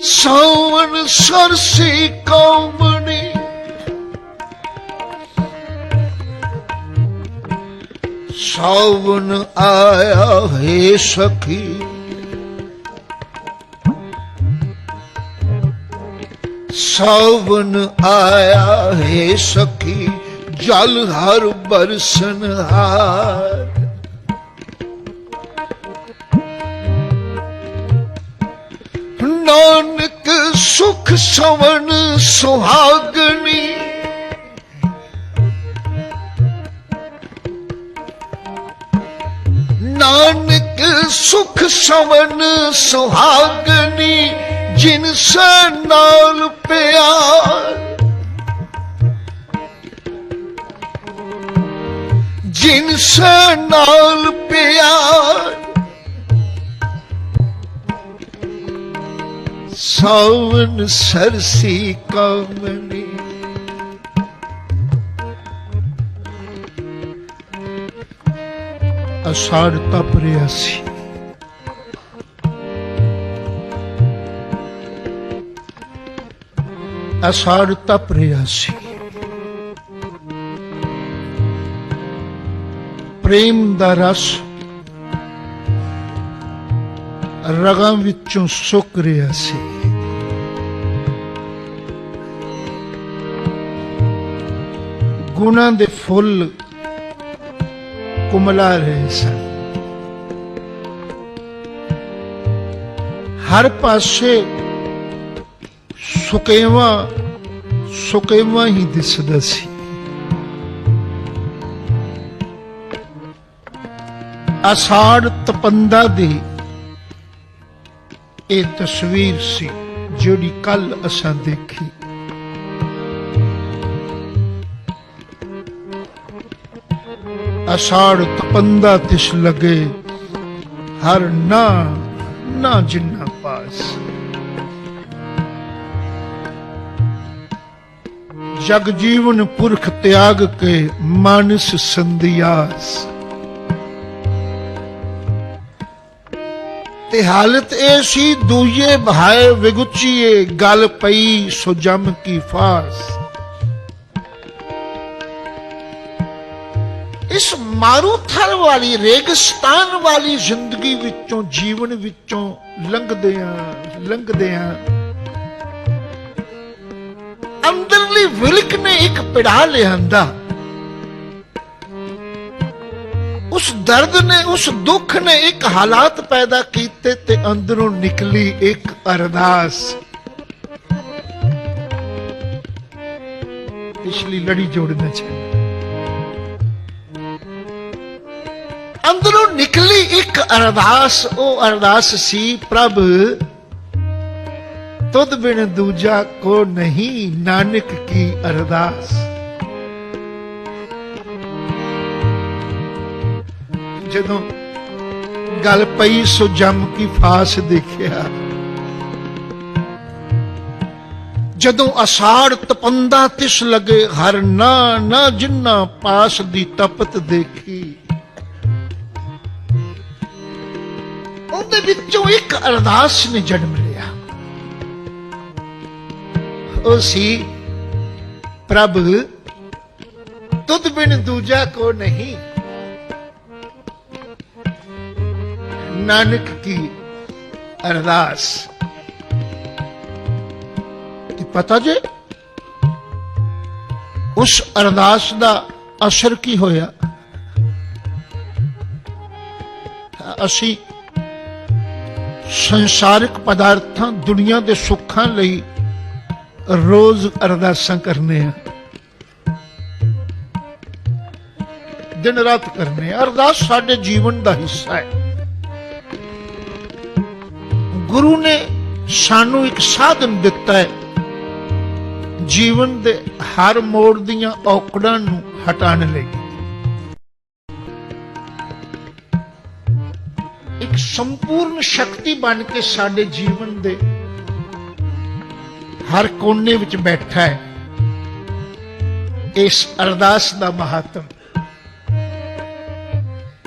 ਸਾਵਣ ਸਰਸੀ ਕੌਮਣੀ ਸਾਵਣ ਆਇਆ ਹੈ ਸਖੀ। ਸਾਵਣ ਆਇਆ ਹੈ ਸਖੀ, ਜਲ ਹਰ ਬਰਸਨ ਹਾਰ। ਨਾਨਕ ਸੁਖ ਸਵਣ ਸੁਹਾਗਣੀ। ਨਾਨਕ ਸੁਖ ਸਵਣ ਸੁਹਾਗਣੀ ਜਿਨਸ ਨਾਲ ਪਿਆਰ। ਜਿਨਸ ਨਾਲ ਪਿਆਰ। ਸਾਵਨ ਸਰਸੀ ਕਮਨੀ ਅਸਾੜ ਤਪ ਰਿਹਾ ਸੀ। ਅਸਾੜ ਤਪ ਰਿਹਾ ਸੀ। ਪ੍ਰੇਮ ਦਾ ਰਸ ਰਗਾਂ ਵਿੱਚੋਂ ਸੁੱਕ ਰਿਹਾ ਸੀ। ਗੁਣਾ ਦੇ ਫੁੱਲ ਕੁਮਲਾ ਰਹੇ ਸਨ। ਹਰ ਪਾਸੇ ਸੁਕੇਵਾ ਸੁਕੇਵਾ ਹੀ ਦਿਸਦਾ ਸੀ। ਅਸਾੜ ਤਪੰਦਾ ਦੀ ਇਹ ਤਸਵੀਰ ਸੀ ਜਿਹੜੀ ਕੱਲ ਅਸਾਂ ਦੇਖੀ। ਅਸਾੜ ਤਪੰਦਾ ਤਿਸ ਲਗੇ, ਹਰ ਨਾ ਨਾ ਜਿੰਨਾ ਪਾਸ। ਜਗ ਜੀਵਨ ਪੁਰਖ ਤਿਆਗ ਕੇ ਮਾਨਸ ਸੰਧਿਆਸ। ਤੇ ਹਾਲਤ ਇਹ ਸੀ ਦੂਜੇ ਭਾਏ ਵਿਗੁਚੀਏ, ਗੱਲ ਪਈ ਸੋ ਜਮ ਕੀ ਫਾਸ। ਮਾਰੂਥਲ ਵਾਲੀ, ਰੇਗਿਸਤਾਨ ਵਾਲੀ ਜ਼ਿੰਦਗੀ ਵਿੱਚੋਂ, ਜੀਵਨ ਵਿੱਚੋਂ ਲੰਘਦੇ ਆ ਲੰਘਦੇ ਆ। ਅੰਦਰਲੀ ਵਿਲਕ ਨੇ ਇੱਕ ਪਿੜਾ ਲਿਆਂਦਾ। ਉਸ ਦਰਦ ਨੇ, ਉਸ ਦੁੱਖ ਨੇ ਇੱਕ ਹਾਲਾਤ ਪੈਦਾ ਕੀਤੇ ਤੇ ਅੰਦਰੋਂ ਨਿਕਲੀ ਇੱਕ ਅਰਦਾਸ। ਪਿਛਲੀ ਲੜੀ ਜੋੜਨਾ ਚਾਹੀਦਾ। ਅੰਦਰੋਂ ਨਿਕਲੀ ਇੱਕ ਅਰਦਾਸ, ਉਹ ਅਰਦਾਸ ਸੀ, ਪ੍ਰਭ, ਤੁਧ ਬਿਨ ਦੂਜਾ ਕੋ ਨਹੀਂ ਨਾਨਕ ਕੀ ਅਰਦਾਸ? ਜਦੋਂ ਗੱਲ ਪਈ, ਸੋ ਜਮ ਕੀ ਫਾਸ ਦੇਖਿਆ। ਜਦੋਂ ਅਸਾੜ ਤਪੰਦਾ ਤਿਸ ਲਗੇ, ਹਰ ਨਾ ਨਾ ਜਿੰਨਾ ਪਾਸ ਦੀ ਤਪਤ ਦੇਖੀ। ਵਿੱਚੋਂ ਇੱਕ ਅਰਦਾਸ ਨੇ ਜਨਮ ਲਿਆ। ਉਹ ਸੀ, ਪ੍ਰਭ, ਤੁਧ ਬਿਨ ਦੂਜਾ ਕੋ ਨਹੀਂ। ਨਾਨਕ ਕੀ ਅਰਦਾਸ? ਤੇ ਪਤਾ ਜੇ, ਉਸ ਅਰਦਾਸ ਦਾ ਅਸਰ ਕੀ ਹੋਇਆ? ਅਸੀਂ ਸੰਸਾਰਿਕ ਪਦਾਰਥਾਂ, ਦੁਨੀਆ ਦੇ ਸੁੱਖਾਂ ਲਈ ਰੋਜ਼ ਅਰਦਾਸਾਂ ਕਰਨੇ ਆ। ਦਿਨ ਰਾਤ ਕਰਨੇ ਆ। ਅਰਦਾਸ ਸਾਡੇ ਜੀਵਨ ਦਾ ਹਿੱਸਾ ਹੈ। ਗੁਰੂ ਨੇ ਸਾਨੂੰ ਇੱਕ ਸਾਧਨ ਦਿੱਤਾ ਹੈ। ਜੀਵਨ ਦੇ ਹਰ ਮੋੜ ਦੀਆਂ ਔਕੜਾਂ ਨੂੰ ਹਟਾਉਣ ਲਈ। ਸੰਪੂਰਨ ਸ਼ਕਤੀ ਬਣ ਕੇ ਸਾਡੇ ਜੀਵਨ ਦੇ ਹਰ ਕੋਨੇ ਵਿੱਚ ਬੈਠਾ ਹੈ। ਇਸ ਅਰਦਾਸ ਦਾ ਮਹੱਤਵ।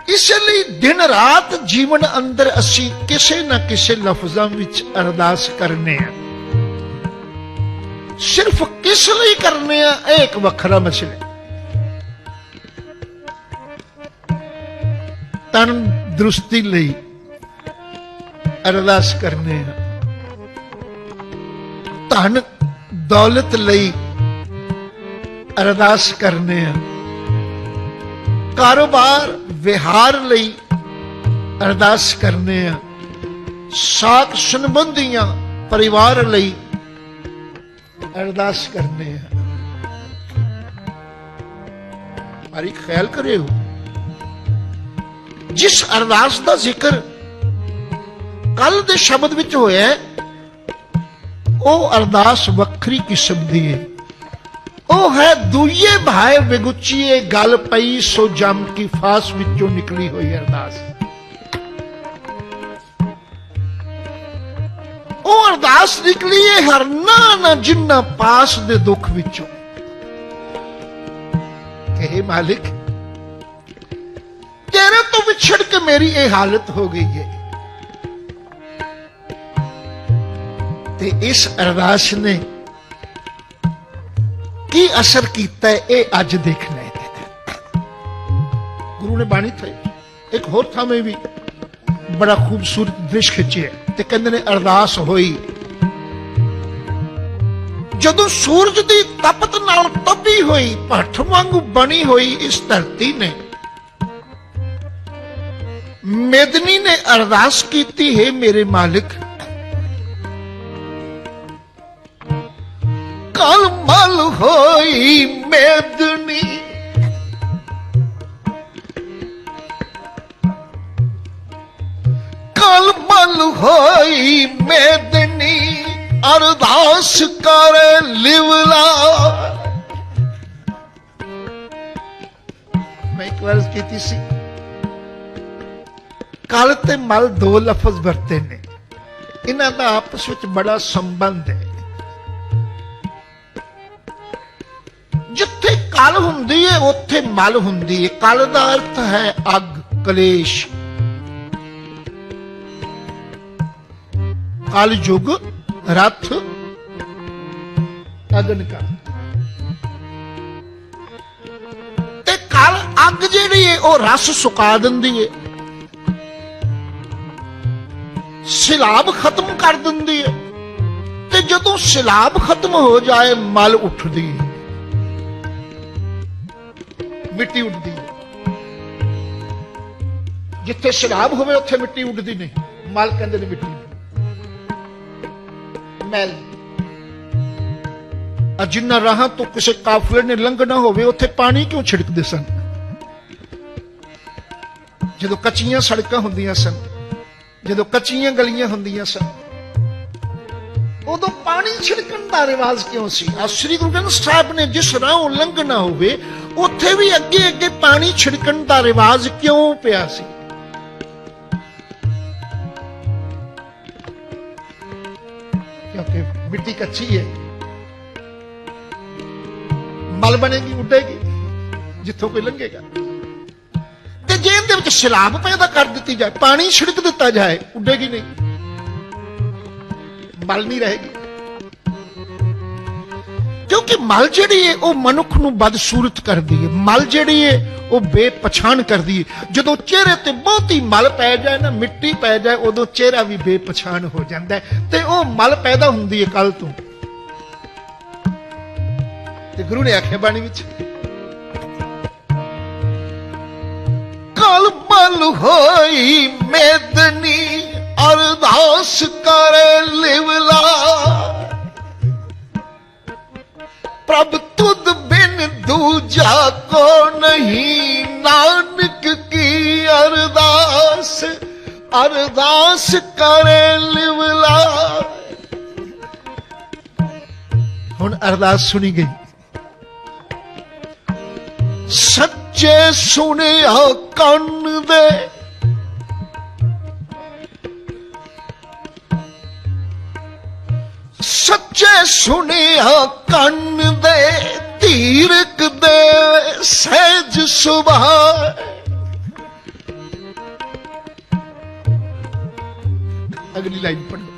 ਇਸ ਲਈ ਦਿਨ ਰਾਤ ਜੀਵਨ ਅੰਦਰ ਅਸੀਂ ਕਿਸੇ ਨਾ ਕਿਸੇ ਲਫ਼ਜ਼ਾਂ ਵਿੱਚ ਅਰਦਾਸ ਕਰਨੇ ਆ। ਸਿਰਫ ਕਿਸ ਲਈ ਕਰਨੇ ਆ, ਇਹ ਇੱਕ ਵੱਖਰਾ ਮਸਲਾ ਹੈ। ਤਨ ਦਰੁਸਤੀ ਲਈ ਅਰਦਾਸ ਕਰਨੇ ਆ। ਧਨ ਦੌਲਤ ਲਈ ਅਰਦਾਸ ਕਰਨੇ ਆ। ਕਾਰੋਬਾਰ ਵਿਹਾਰ ਲਈ ਅਰਦਾਸ ਕਰਨੇ ਆ। ਸਾਥ ਸੰਬੰਧੀਆਂ ਪਰਿਵਾਰ ਲਈ ਅਰਦਾਸ ਕਰਨੇ ਆ। ਪਰ ਖਿਆਲ ਕਰਿਓ। ਜਿਸ ਅਰਦਾਸ ਦਾ ਜ਼ਿਕਰ ਕੱਲ ਦੇ ਸ਼ਬਦ ਵਿੱਚ ਹੋਇਆ ਉਹ ਅਰਦਾਸ ਵੱਖਰੀ ਕਿਸਮ ਦੀ ਹੈ। ਉਹ ਹੈ ਦੂਏ ਭਾਏ ਵਿਗੁਚੀਏ, ਗੱਲ ਪਈ ਸੋ ਜਮ ਕੀ ਫਾਸ ਵਿੱਚੋਂ ਨਿਕਲੀ ਹੋਈ ਅਰਦਾਸ। ਉਹ ਅਰਦਾਸ ਨਿਕਲੀ ਹੈ ਹਰਨਾ ਨਾ ਜਿੰਨਾ ਪਾਸ ਦੇ ਦੁੱਖ ਵਿੱਚੋਂ। ਕਹੇ ਮਾਲਿਕ, ਤੇਰੇ ਤੋਂ ਵਿਛੜ ਕੇ ਮੇਰੀ ਇਹ ਹਾਲਤ ਹੋ ਗਈ ਹੈ। ਤੇ ਇਸ ਅਰਦਾਸ ਨੇ ਕੀ ਅਸਰ ਕੀਤਾ ਇਹ ਅੱਜ ਦੇਖਣਾ ਹੈ। ਗੁਰੂ ਨੇ ਬਾਣੀ ਤੇ ਇੱਕ ਹੋਰ ਥਾਵੇਂ ਵੀ ਬੜਾ ਖੂਬਸੂਰਤ ਦ੍ਰਿਸ਼ ਖਿੱਚਿਆ ਤੇ ਕਹਿੰਦੇ ਨੇ ਅਰਦਾਸ ਹੋਈ। ਜਦੋਂ ਸੂਰਜ ਦੀ ਤਪਤ ਨਾਲ ਤਪੀ ਹੋਈ, ਭੱਠ ਵਾਂਗੂ ਬਣੀ ਹੋਈ ਇਸ ਧਰਤੀ ਨੇ, ਮੇਦਨੀ ਨੇ ਅਰਦਾਸ ਕੀਤੀ, ਹੈ ਮੇਰੇ ਮਾਲਿਕ ਕਲ ਮਲ ਹੋਈ ਮੇਦਨੀ। ਕਲ ਮਲ ਹੋਈ ਮੇਦਨੀ, ਅਰਦਾਸ ਕਰ ਲਿਵਲਾ। ਮੈਂ ਇੱਕ ਵਾਰ ਕੀਤੀ ਸੀ। ਕਲ ਤੇ ਮਲ ਦੋ ਲਫ਼ਜ਼ ਵਰਤੇ ਨੇ। ਇਹਨਾਂ ਦਾ ਆਪਸ ਵਿੱਚ ਬੜਾ ਸੰਬੰਧ ਹੈ। ਕਲ ਹੁੰਦੀ ਹੈ ਉੱਥੇ ਮਲ ਹੁੰਦੀ ਹੈ ਕਲ ਦਾ ਅਰਥ ਹੈ ਅੱਗ, ਕਲੇਸ਼। ਕਲ ਯੁਗ ਰਥ, ਅਗਨ ਕਾ ਤੇ ਕਲ ਅੱਗ ਜਿਹੜੀ ਹੈ ਉਹ ਰਸ ਸੁਕਾ ਦਿੰਦੀ ਹੈ ਸਿਲਾਬ ਖਤਮ ਕਰ ਦਿੰਦੀ ਹੈ ਤੇ ਜਦੋਂ ਸਿਲਾਬ ਖਤਮ ਹੋ ਜਾਏ, ਮਲ ਉੱਠਦੀ ਹੈ ਮਿੱਟੀ ਉੱਡਦੀ ਹੈ। ਜਿੱਥੇ ਸਿਲਾਬ ਹੋਵੇ, ਉੱਥੇ ਮਿੱਟੀ ਉੱਡਦੀ ਨਹੀਂ। ਮਲ ਕਹਿੰਦੇ ਨੇ ਮਿੱਟੀ ਮੈਲ ਆ ਜਿੰਨਾ ਰਾਹਾਂ ਤੋਂ ਕਿਸੇ ਕਾਫਲੇ ਨੇ ਲੰਘਣਾ ਹੋਵੇ, ਉੱਥੇ ਪਾਣੀ ਕਿਉਂ ਛਿੜਕਦੇ ਸਨ? ਜਦੋਂ ਕੱਚੀਆਂ ਸੜਕਾਂ ਹੁੰਦੀਆਂ ਸਨ, ਜਦੋਂ ਕੱਚੀਆਂ ਗਲੀਆਂ ਹੁੰਦੀਆਂ ਸਨ, ਉਦੋਂ ਪਾਣੀ ਛਿੜਕਣ ਦਾ ਰਿਵਾਜ ਕਿਉਂ ਸੀ? ਆ ਸ੍ਰੀ ਗੁਰੂ ਗ੍ਰੰਥ ਸਾਹਿਬ ਨੇ ਜਿਸ ਰਾਹੋਂ ਲੰਘਣਾ ਹੋਵੇ ਉੱਥੇ ਵੀ ਅੱਗੇ ਅੱਗੇ ਪਾਣੀ ਛਿੜਕਣ ਦਾ ਰਿਵਾਜ ਕਿਉਂ ਪਿਆ ਸੀ? ਕਿਉਂਕਿ ਮਿੱਟੀ ਕੱਚੀ ਹੈ। ਮਲ ਬਣੇਗੀ, ਉੱਡੇਗੀ। ਜਿੱਥੋਂ ਕੋਈ ਲੰਘੇਗਾ। ਤੇ ਜੇ ਇਹਦੇ ਵਿੱਚ ਸ਼ਰਾਬ ਪੈਦਾ ਕਰ ਦਿੱਤੀ ਜਾਏ, ਪਾਣੀ ਛਿੜਕ ਦਿੱਤਾ ਜਾਏ, ਉੱਡੇਗੀ ਨਹੀਂ। ਮਲ ਨਹੀਂ ਰਹੇਗੀ। ਕਿਉਂਕਿ ਮਲ ਜਿਹੜੀ ਹੈ ਉਹ ਮਨੁੱਖ ਨੂੰ ਬਦਸੂਰਤ ਕਰਦੀ ਹੈ ਮਲ ਜਿਹੜੀ ਹੈ ਉਹ ਬੇਪਛਾਣ ਕਰਦੀ ਹੈ ਜਦੋਂ ਚਿਹਰੇ ਤੇ ਬਹੁਤੀ ਮਲ ਪੈ ਜਾਏ ਨਾ, ਮਿੱਟੀ ਪੈ ਜਾਏ, ਉਦੋਂ ਚਿਹਰਾ ਵੀ ਬੇਪਛਾਣ ਹੋ ਜਾਂਦਾ ਹੈ ਤੇ ਉਹ ਮਲ ਪੈਦਾ ਹੁੰਦੀ ਹੈ ਕੱਲ ਤੋਂ। ਤੇ ਗੁਰੂ ਨੇ ਆਖਿਆ ਬਾਣੀ ਵਿੱਚ ਕਲ ਮਲ ਹੋਈ ਮੇਦਨੀ, ਅਰਦਾਸ ਕਰ ਲਿਵਲਾ। ਪ੍ਰਭ ਤੁਧ ਬਿਨ ਦੂਜਾ ਕੋ ਨਹੀਂ ਨਾਨਕ ਕੀ ਅਰਦਾਸ? ਅਰਦਾਸ ਕਰੇ ਲਿਵਲਾ। ਹੁਣ ਅਰਦਾਸ ਸੁਣੀ ਗਈ। ਸੱਚੇ ਸੁਣਿਆ ਕੰਨ ਦੇ ਸੁਣਿਆ ਕੰਨ ਦੇ ਧੀਰਕ ਦੇ ਸਹਿਜ ਸੁਭਾ ਅਗਲੀ ਲਾਈਨ ਪੜ੍ਹੋ।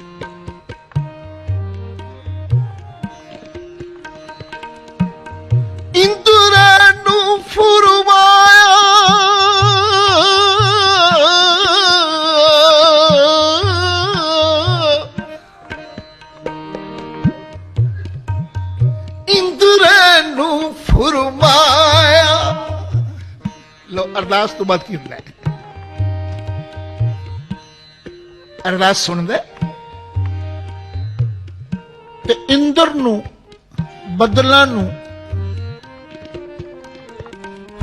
ਅਰਦਾਸ ਤੋਂ ਬਾਅਦ ਕੀ ਹੁੰਦਾ ਅਰਦਾਸ ਸੁਣਦਾ ਤੇ ਇੰਦਰ ਨੂੰ ਬਦਲਾਂ ਨੂੰ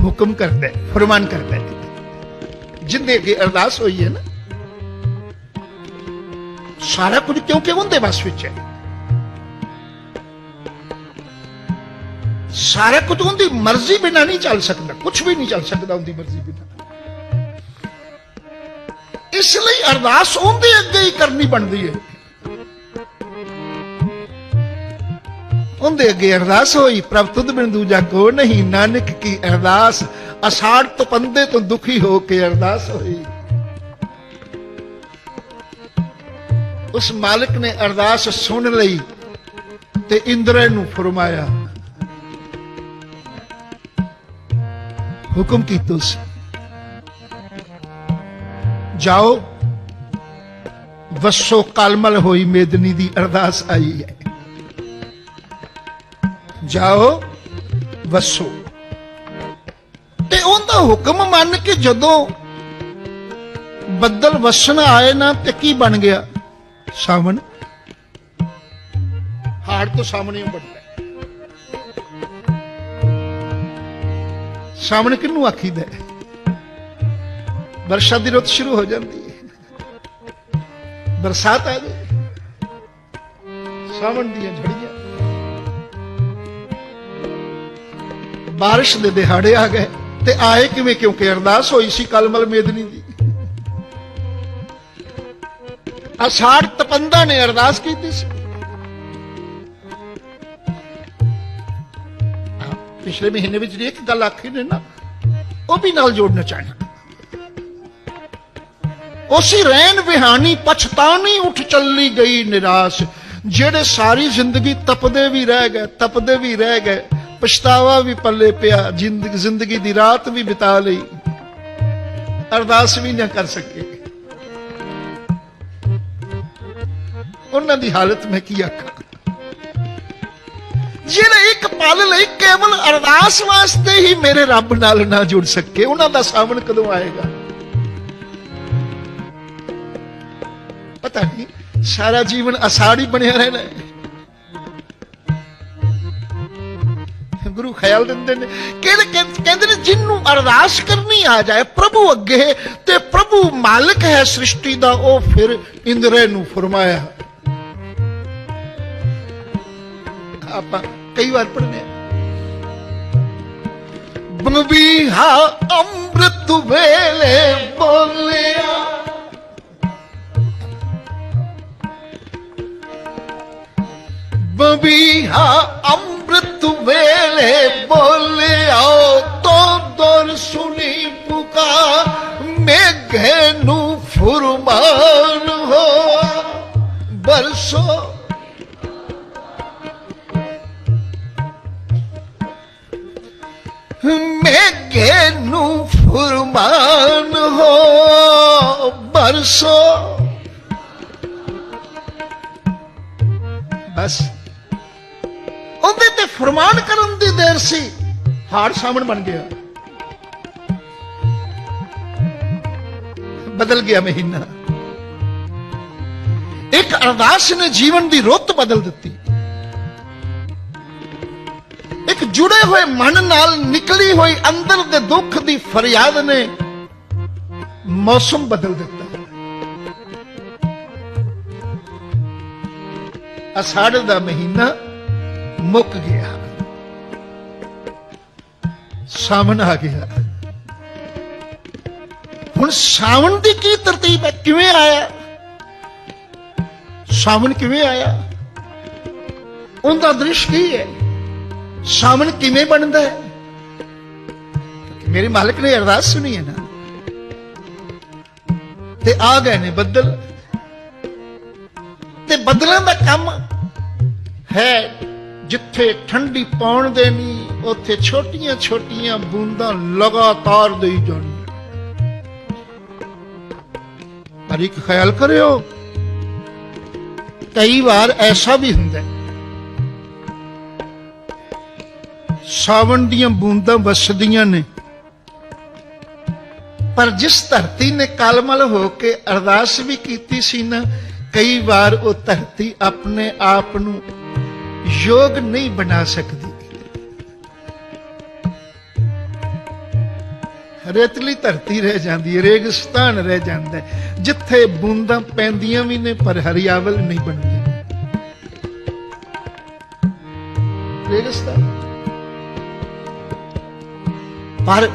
ਹੁਕਮ ਕਰਦਾ ਹੈ, ਫਰਮਾਨ ਕਰਦਾ ਹੈ। ਜਿੰਦੇ ਅੱਗੇ ਅਰਦਾਸ ਹੋਈ ਹੈ ਨਾ ਸਾਰਾ ਕੁਝ ਕਿਉਂਕਿ ਉਹਦੇ ਬਸ ਵਿੱਚ? ਹੈ ਸਾਰਾ ਕੁਝ ਉਹਦੀ ਮਰਜ਼ੀ ਬਿਨਾਂ ਨਹੀਂ ਚੱਲ ਸਕਦਾ ਕੁਝ ਵੀ ਨਹੀਂ ਚੱਲ ਸਕਦਾ ਉਹਦੀ ਮਰਜ਼ੀ ਬਿਨਾਂ। ਇਸ ਲਈ ਅਰਦਾਸ ਉਹਦੇ ਅੱਗੇ ਹੀ ਕਰਨੀ ਬਣਦੀ ਹੈ। ਉਹਦੇ ਅੱਗੇ ਅਰਦਾਸ ਹੋਈ, ਪ੍ਰਭ ਤੁਧ ਬਿਨ ਦੂਜਾ ਕੋ ਨਹੀਂ, ਨਾਨਕ ਕੀ ਅਰਦਾਸ, ਅਸਾੜ ਤੋਂ ਪੰਦੇ ਤੋਂ ਦੁਖੀ ਹੋ ਕੇ ਅਰਦਾਸ ਹੋਈ। ਉਸ ਮਾਲਕ ਨੇ ਅਰਦਾਸ ਸੁਣ ਲਈ ਤੇ ਇੰਦਰ ਨੂੰ ਫਰਮਾਇਆ ਹੁਕਮ ਕੀਤਾ ਸੀ ਜਾਓ, ਵਸੋ ਕਲਮਲ ਹੋਈ ਮੇਦਨੀ ਦੀ ਅਰਦਾਸ ਆਈ ਹੈ। ਜਾਓ, ਵਸੋ। ਤੇ ਉਹਦਾ ਹੁਕਮ ਮੰਨ ਕੇ ਜਦੋਂ ਬੱਦਲ ਵਸਣ ਆਏ ਨਾ ਤੇ ਕੀ ਬਣ ਗਿਆ? ਸਾਵਣ। ਹਾੜ ਤੋਂ ਸਾਹਮਣੇ ਵੱਡਾ ਸਾਵਣ ਕਿਹਨੂੰ ਆਖੀਦਾ ਵਰਸ਼ਾ ਦੀ ਰੁੱਤ ਸ਼ੁਰੂ ਹੋ ਜਾਂਦੀ ਹੈ। ਬਰਸਾਤ ਆ ਗਈ। ਸਾਵਣ ਦੀਆਂ ਝੜੀਆਂ। ਬਾਰਿਸ਼ ਦੇ ਦਿਹਾੜੇ ਆ ਗਏ ਤੇ ਆਏ ਕਿਵੇਂ? ਕਿਉਂਕਿ ਅਰਦਾਸ ਹੋਈ ਸੀ ਕਲਮਲ ਮੇਦਨੀ ਦੀ। ਅਸਾੜ ਤਪੰਦਾ ਨੇ ਅਰਦਾਸ ਕੀਤੀ ਸੀ। ਪਿਛਲੇ ਮਹੀਨੇ ਵਿੱਚ ਜਿਹੜੀ ਇੱਕ ਗੱਲ ਆਖੀ ਨੇ ਨਾ, ਉਹ ਵੀ ਨਾਲ ਜੋੜਨਾ ਚਾਹਣਾ। ਉਸੇ ਰਹਿਣ ਵਿਹਾਨੀ ਪਛਤਾਣੀ ਉੱਠ ਚੱਲੀ ਗਈ ਨਿਰਾਸ਼। ਜਿਹੜੇ ਸਾਰੀ ਜ਼ਿੰਦਗੀ ਤਪਦੇ ਵੀ ਰਹਿ ਗਏ, ਤਪਦੇ ਵੀ ਰਹਿ ਗਏ, ਪਛਤਾਵਾ ਵੀ ਪੱਲੇ ਪਿਆ ਜ਼ਿੰਦਗੀ ਜ਼ਿੰਦਗੀ ਦੀ ਰਾਤ ਵੀ ਬਿਤਾ ਲਈ। ਅਰਦਾਸ ਵੀ ਨਾ ਕਰ ਸਕੇ ਉਹਨਾਂ ਦੀ ਹਾਲਤ ਮੈਂ ਕੀ ਆਖਾਂ? ਜਿਹੜੇ ਇੱਕ ਪਲ ਲਈ ਕੇਵਲ ਅਰਦਾਸ ਵਾਸਤੇ ਹੀ ਮੇਰੇ ਰੱਬ ਨਾਲ ਨਾ ਜੁੜ ਸਕੇ, ਉਹਨਾਂ ਦਾ ਸਾਵਣ ਕਦੋਂ ਆਏਗਾ? ਪਤਾ ਨਹੀਂ, ਸਾਰਾ ਜੀਵਨ ਅਸਾੜੀ ਬਣਿਆ ਰਹਿਣਾ ਗੁਰੂ ਖਿਆਲ ਦਿੰਦੇ ਨੇ, ਕਿਹੜੇ ਕਹਿੰਦੇ ਨੇ ਜਿੰਨੂੰ ਅਰਦਾਸ ਕਰਨੀ ਆ ਜਾਏ, ਪ੍ਰਭੂ ਅੱਗੇ ਤੇ ਪ੍ਰਭੂ ਮਾਲਕ ਹੈ ਸ੍ਰਿਸ਼ਟੀ ਦਾ, ਉਹ ਫਿਰ ਇੰਦਰੇ ਨੂੰ ਫਰਮਾਇਆ। ਆਪਾਂ ਕਈ ਵਾਰ ਪੜ੍ਹਦੇ ਬਨਬੀਹਾ ਅੰਮ੍ਰਿਤ ਵੇਲੇ ਬੋਲਿਆ। ਬਬੀਹਾ ਅੰਮ੍ਰਿਤ ਵੇਲੇ ਬੋਲਿਆ। ਤੋ ਦਰ ਸੁਣੀ 80 ਹਾਰ ਸਾਵਣ ਬਣ ਗਿਆ। ਬਦਲ ਗਿਆ ਮਹੀਨਾ। ਇੱਕ ਅਰਦਾਸ ਨੇ ਜੀਵਨ ਦੀ ਰੁੱਤ ਬਦਲ ਦਿੱਤੀ। ਇੱਕ ਜੁੜੇ ਹੋਏ ਮਨ ਨਾਲ ਨਿਕਲੀ ਹੋਈ ਅੰਦਰ ਦੇ ਦੁੱਖ ਦੀ ਫਰਿਆਦ ਨੇ ਮੌਸਮ ਬਦਲ ਦਿੱਤਾ। ਅਸਾੜ ਦਾ ਮਹੀਨਾ ਮੁੱਕ ਗਿਆ। ਸਾਵਣ ਆ ਗਿਆ। ਹੁਣ ਸਾਵਣ ਦੀ ਕੀ ਤਰਤੀਬ ਹੈ? ਕਿਵੇਂ ਆਇਆ? ਸਾਵਣ ਕਿਵੇਂ ਆਇਆ? ਉਹਦਾ ਦ੍ਰਿਸ਼ ਕੀ ਹੈ? ਸਾਵਣ ਕਿਵੇਂ ਬਣਦਾ ਹੈ? ਮੇਰੇ ਮਾਲਕ ਨੇ ਅਰਦਾਸ ਸੁਣੀ ਹੈ ਨਾ। ਤੇ ਆ ਗਏ ਨੇ ਬੱਦਲ। ਤੇ ਬੱਦਲਾਂ ਦਾ ਕੰਮ ਹੈ ਜਿੱਥੇ ਠੰਡੀ ਪਾਉਣ ਦੇਣੀ ਉੱਥੇ ਛੋਟੀਆਂ ਛੋਟੀਆਂ ਬੂੰਦਾਂ ਲਗਾਤਾਰ ਦੇਈ ਜਾਣੀਆਂ। ਪਰ ਇੱਕ ਖਿਆਲ ਕਰਿਓ, ਕਈ ਵਾਰ ਐਸਾ ਵੀ ਹੁੰਦਾ ਸਾਵਣ ਦੀਆਂ ਬੂੰਦਾਂ ਵਸਦੀਆਂ ਨੇ। ਪਰ ਜਿਸ ਧਰਤੀ ਨੇ ਕਲਮਲ ਹੋ ਕੇ ਅਰਦਾਸ ਵੀ ਕੀਤੀ ਸੀ ਨਾ, ਕਈ ਵਾਰ ਉਹ ਧਰਤੀ ਆਪਣੇ ਆਪ ਨੂੰ ਯੋਗ ਨਹੀਂ ਬਣਾ ਸਕਦੀ। ਰੇਤਲੀ ਧਰਤੀ ਰਹਿ ਜਾਂਦੀ ਹੈ ਰੇਗਿਸਤਾਨ ਰਹਿ ਜਾਂਦਾ ਜਿੱਥੇ ਬੂੰਦਾਂ ਪੈਂਦੀਆਂ ਵੀ ਨੇ, ਪਰ ਹਰਿਆਵਲ ਨਹੀਂ ਬਣਦੀ। ਰੇਗਿਸਤਾਨ ਪਰ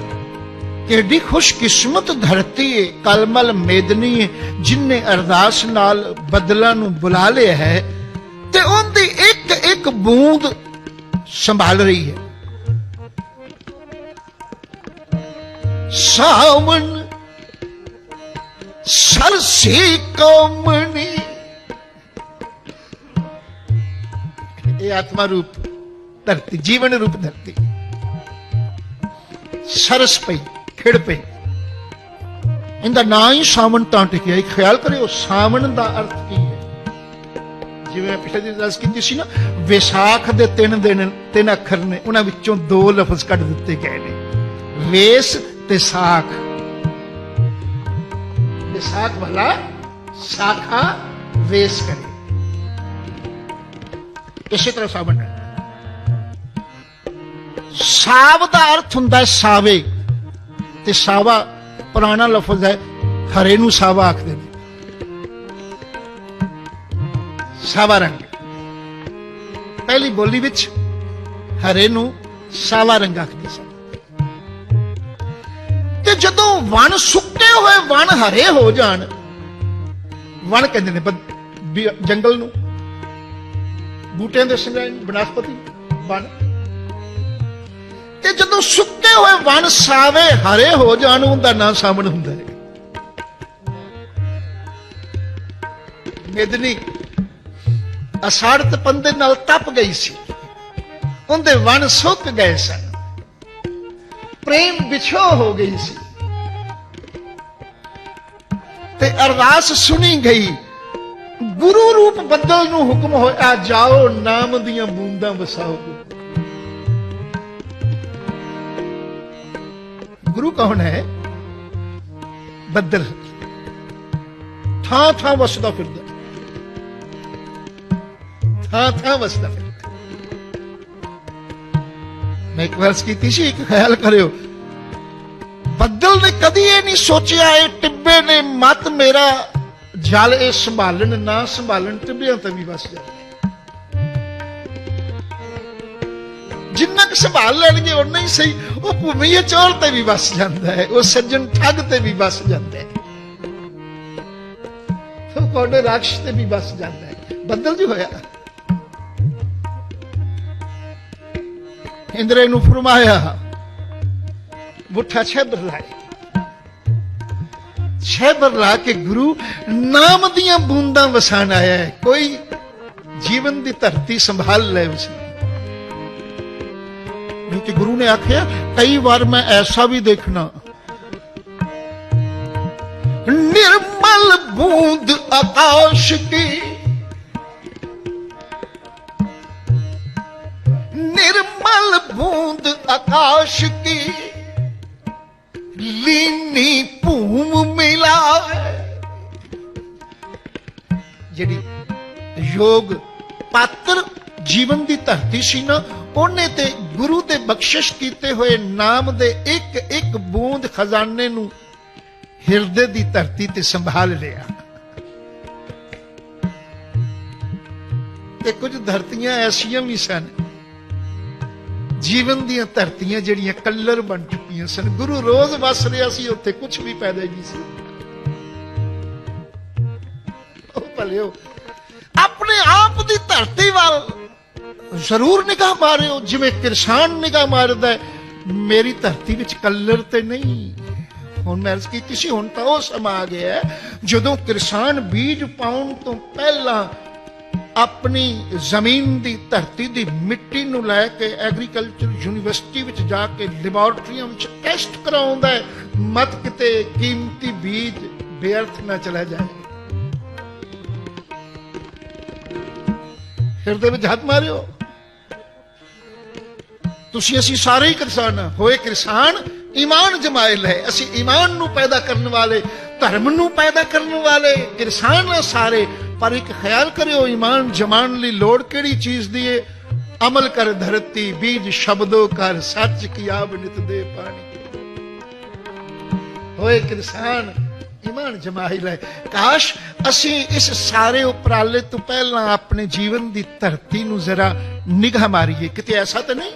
ਕਿਹੜੀ ਖੁਸ਼ਕਿਸਮਤ ਧਰਤੀ ਏ, ਕਲਮਲ ਮੇਦਨੀ ਹੈ ਜਿਨਨੇ ਅਰਦਾਸ ਨਾਲ ਬਦਲਾਂ ਨੂੰ ਬੁਲਾ ਲਿਆ ਹੈ ਤੇ ਉਹਦੀ ਇੱਕ ਇੱਕ ਬੂੰਦ ਸੰਭਾਲ ਰਹੀ ਹੈ। ਸਾਵਣ ਸਰਸੇ ਕਮਣੀ। ਇਹ ਆਤਮਾ ਰੂਪ ਧਰਤੀ, ਜੀਵਨ ਰੂਪ ਧਰਤੀ। ਸਰਸ ਪਈ, ਖਿੜ ਪਈ। ਇਹਦਾ ਨਾਂ ਹੀ ਸਾਵਣ ਤਾਂ ਟਿਕਿਆ ਇੱਕ ਖਿਆਲ ਕਰਿਓ, ਸਾਵਣ ਦਾ ਅਰਥ ਕੀ ਹੈ? ਜਿਵੇਂ ਪਿਛਲੇ ਦਿਨ ਦੱਸ ਕੀਤੀ ਸੀ ਨਾ, ਵਿਸਾਖ ਦੇ ਤਿੰਨ ਦਿਨ, ਤਿੰਨ ਅੱਖਰ ਨੇ, ਉਹਨਾਂ ਵਿੱਚੋਂ ਦੋ ਲਫ਼ਜ਼ ਕੱਢ ਦਿੱਤੇ ਗਏ ਨੇ। ਵੇਸ ਤੇ ਸਾਖ। ਵਿਸਾਖ ਵਾਲਾ ਸਾਖਾ ਵੇਸ ਕਰੇ। ਇਸੇ ਤਰ੍ਹਾਂ ਸਾਵਣ ਸਾਵ ਦਾ ਅਰਥ ਹੁੰਦਾ ਹੈ ਸਾਵੇ। ਤੇ ਸਾਵਾ ਪੁਰਾਣਾ ਲਫ਼ਜ਼ ਹੈ, ਹਰੇ ਨੂੰ ਸਾਵਾ ਆਖਦੇ ਨੇ। ਸਾਵਾ ਰੰਗ। ਪਹਿਲੀ ਬੋਲੀ ਵਿੱਚ ਹਰੇ ਨੂੰ ਸਾਵਾ ਰੰਗ ਆਖਦੇ ਸੀ ਜਦੋਂ ਵਣ ਸੁੱਕੇ ਹੋਏ, ਵਣ ਹਰੇ ਹੋ ਜਾਣ। ਵਣ ਕਹਿੰਦੇ ਨੇ ਜੰਗਲ ਨੂੰ। ਬੂਟਿਆਂ ਦੇ ਸੰਗ੍ਰਹਿ ਨੂੰ, ਬਨਸਪਤੀ, ਵਣ। ਤੇ ਜਦੋਂ ਸੁੱਕੇ ਹੋਏ, ਵਣ ਸਾਵੇ, ਹਰੇ ਹੋ ਜਾਣ, ਉਹਦਾ ਨਾਂ ਸਾਵਣ ਹੁੰਦਾ ਹੈ। ਮੇਦਨੀ ਅਸਾੜ ਤੇ ਪੰਦੇ ਨਾਲ ਤਪ ਗਈ ਸੀ। ਉਹਦੇ ਵਣ ਸੁੱਕ ਗਏ ਸਨ। ਪ੍ਰੇਮ ਵਿਛੋ ਹੋ ਗਈ ਸੀ। ਤੇ ਅਰਦਾਸ ਸੁਣੀ ਗਈ। ਗੁਰੂ ਰੂਪ ਬੱਦਲ ਨੂੰ ਹੁਕਮ ਹੋਇਆ, ਜਾਓ, ਨਾਮ ਦੀਆਂ ਬੂੰਦਾਂ ਵਸਾਓ ਗੁਰੂ। ਕੌਣ ਹੈ? ਬੱਦਲ। ਥਾਂ ਥਾਂ ਵਸਦਾ ਫਿਰਦਾ। ਥਾਂ ਥਾਂ ਵਸਦਾ ਫਿਰਦਾ। ਮੈਂ ਇੱਕ ਵਾਰ ਕੀਤੀ ਸੀ, ਇੱਕ ਖਿਆਲ ਕਰਿਓ। ਬੱਦਲ ਨੇ ਕਦੀ ਇਹ ਨਹੀਂ ਸੋਚਿਆ, ਇਹ ਟਿੱਬੇ ਨੇ ਮਤ ਮੇਰਾ। ਜਲ ਇਹ ਸੰਭਾਲਣ, ਨਾ ਸੰਭਾਲਣ ਟਿੱਬਿਆਂ ਤੇ ਵੀ ਵਸ ਜਾਵੇ ਜਿੰਨਾ ਕੁ ਸੰਭਾਲ ਲੈਣਗੇ ਉਨਾ ਹੀ ਸਹੀ। ਉਹ ਭੂਮੀਏ ਚੌਲ ਤੇ ਵੀ ਵਸ ਜਾਂਦਾ ਹੈ। ਉਹ ਸੱਜਣ ਠੱਗ ਤੇ ਵੀ ਵਸ ਜਾਂਦਾ ਹੈ। ਉਹ ਕੋਡੇ ਰਾਖਸ਼ ਤੇ ਵੀ ਵਸ ਜਾਂਦਾ ਹੈ। ਬੱਦਲ ਜੀ ਹੋਇਆ। ਇੰਦਰੇ ਨੂੰ ਫਰਮਾਇਆ ਮੁੱਠਾ ਸ਼ਹਿਬਰ ਲਾਏ। ਸ਼ਹਿਬਰ ਲਾ ਕੇ ਗੁਰੂ ਨਾਮ ਦੀਆਂ ਬੂੰਦਾਂ ਵਸਾਣ ਆਇਆ ਹੈ। ਕੋਈ ਜੀਵਨ ਦੀ ਧਰਤੀ ਸੰਭਾਲ ਲੈ ਉਸ ਨੇ ਕਿ ਗੁਰੂ ਨੇ ਆਖਿਆ, ਕਈ ਵਾਰ ਮੈਂ ਐਸਾ ਵੀ ਦੇਖਣਾ। ਨਿਰਮਲ ਬੂੰਦ ਆਕਾਸ਼ ਕੀ? ਨਿਰਮਲ ਬੂੰਦ ਆਕਾਸ਼ ਕੀ? લીની પૂમ મિલાવે ਜਿਹੜੀ ਯੋਗ ਪਾਤਰ ਜੀਵਨ ਦੀ ਧਰਤੀ ਸੀ ਨਾ, ਉਹਨੇ ਤੇ ਗੁਰੂ ਤੇ ਬਖਸ਼ਿਸ਼ ਕੀਤੇ ਹੋਏ ਨਾਮ ਦੇ ਇੱਕ ਇੱਕ ਬੂੰਦ ਖਜ਼ਾਨੇ ਨੂੰ ਹਿਰਦੇ ਦੀ ਧਰਤੀ ਤੇ ਸੰਭਾਲ ਲਿਆ। ਤੇ ਕੁਝ ਧਰਤੀਆਂ ਐਸੀਆਂ ਵੀ ਸਨ ਜੀਵਨ ਦੀਆਂ ਧਰਤੀਆਂ ਜਿਹੜੀਆਂ ਕੱਲਰ ਬਣ ਚੁੱਕੀਆਂ ਸਨ। ਗੁਰੂ ਰੋਜ਼ ਵਸ ਰਿਹਾ ਸੀ, ਉੱਥੇ ਕੁਝ ਵੀ ਪੈਦਾ ਨਹੀਂ ਸੀ। ਉਹ ਭਲਿਓ, ਆਪਣੇ ਆਪ ਦੀ ਧਰਤੀ ਵੱਲ ਜ਼ਰੂਰ ਨਿਗਾਹ ਮਾਰਿਓ, ਜਿਵੇਂ ਕਿਰਸਾਨ ਨਿਗਾਹ ਮਾਰਦਾ ਹੈ, ਮੇਰੀ ਧਰਤੀ ਵਿੱਚ ਕੱਲਰ ਤੇ ਨਹੀਂ। ਹੁਣ ਮੈਂ ਅਰਜ਼ ਕੀਤੀ ਸੀ, ਹੁਣ ਤਾਂ ਉਹ ਸਮਾਂ ਆ ਗਿਆ ਜਦੋਂ ਕਿਰਸਾਨ ਬੀਜ ਪਾਉਣ ਤੋਂ ਪਹਿਲਾਂ ਆਪਣੀ ਜ਼ਮੀਨ ਦੀ ਧਰਤੀ ਦੀ ਮਿੱਟੀ ਨੂੰ ਲੈ ਕੇ ਐਗਰੀਕਲਚਰ ਯੂਨੀਵਰਸਿਟੀ ਵਿੱਚ ਜਾ ਕੇ ਲੈਬੋਰਟਰੀਆਂ ਵਿੱਚ ਟੈਸਟ ਕਰਾਉਂਦਾ ਹੈ, ਮਤ ਕਿਤੇ ਕੀਮਤੀ ਬੀਜ ਬੇਅਰਥ ਨਾ ਚਲਾ ਜਾਏ। ਹਿਰਦੇ ਵਿੱਚ ਹੱਥ ਮਾਰਿਓ। ਤੁਸੀਂ ਅਸੀਂ ਸਾਰੇ ਹੀ ਕਿਸਾਨ ਹੋਏ ਕਿਸਾਨ, ਈਮਾਨ ਜਮਾਇਲ ਹੈ। ਅਸੀਂ ਈਮਾਨ ਨੂੰ ਪੈਦਾ ਕਰਨ ਵਾਲੇ, ਧਰਮ ਨੂੰ ਪੈਦਾ ਕਰਨ ਵਾਲੇ ਕਿਸਾਨ ਆ ਸਾਰੇ। ਪਰ ਇੱਕ ਖਿਆਲ ਕਰਿਓ, ਈਮਾਨ ਜਮਾਣ ਲਈ ਲੋੜ ਕਿਹੜੀ ਚੀਜ਼ ਦੀ ਏ? ਅਮਲ ਕਰ ਧਰਤੀ, ਬੀਜ ਸ਼ਬਦੋ ਕਰ ਸੱਚ ਕੀ ਆਬ ਨਿਤ ਦੇ ਪਾਣੀ। ਹੋਏ ਕਿਰਸਾਨ ਈਮਾਨ ਜਮਾਇਲ ਹੈ ਕਾਸ਼ ਅਸੀਂ ਇਸ ਸਾਰੇ ਉਪਰਾਲੇ ਤੋਂ ਪਹਿਲਾਂ ਆਪਣੇ ਜੀਵਨ ਦੀ ਧਰਤੀ ਨੂੰ ਜ਼ਰਾ ਨਿਗਾਹ ਮਾਰੀਏ। ਕਿਤੇ ਐਸਾ ਤਾਂ ਨਹੀਂ?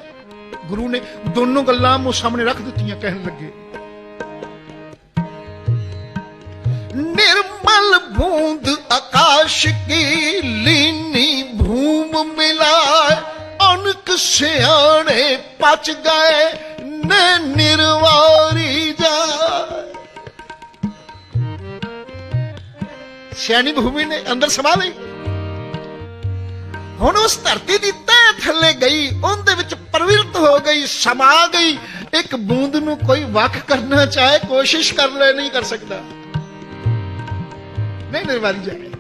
ਗੁਰੂ ਨੇ ਦੋਨੋਂ ਗੱਲਾਂ ਮੂੰਹ ਸਾਹਮਣੇ ਰੱਖ ਦਿੱਤੀਆਂ ਕਹਿਣ ਲੱਗੇ। निर्मल बूंद आकाश की लीनी भूम मिलाए अनक सियाने पच गए ने निर्वारी जाए ਸਿਆਣੀ ਭੂਮੀ ਨੇ ਅੰਦਰ ਸਮਾ ਲਈ ਹੁਣ ਉਸ ਧਰਤੀ ਦੀ ਤਹਿ ਥੱਲੇ ਗਈ ਉਹਦੇ ਵਿੱਚ ਪ੍ਰਵਿਰਤ ਹੋ ਗਈ ਸਮਾ ਗਈ ਇੱਕ ਬੂੰਦ ਨੂੰ ਕੋਈ ਵੱਖ ਕਰਨਾ ਚਾਹੇ ਕੋਸ਼ਿਸ਼ ਕਰ ਲੈ ਨਹੀਂ ਕਰ ਸਕਦਾ ਨਹੀਂ ਨਿਰਵਾਰੀ ਜਾਏ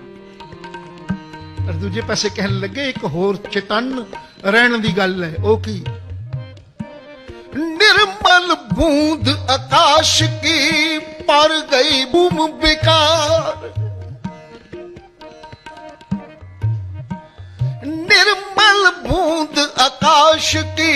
ਪਰ ਦੂਜੇ ਪਾਸੇ ਕਹਿਣ ਲੱਗੇ ਇੱਕ ਹੋਰ ਚੇਤਨ ਰਹਿਣ ਦੀ ਗੱਲ ਹੈ ਉਹ ਕੀ ਨਿਰਮਲ ਬੂੰਦ ਆਕਾਸ਼ ਕੀ ਪਰ ਗਈ ਬੂਮ ਬਿਕਾਰ निर्मल बूंद आकाश की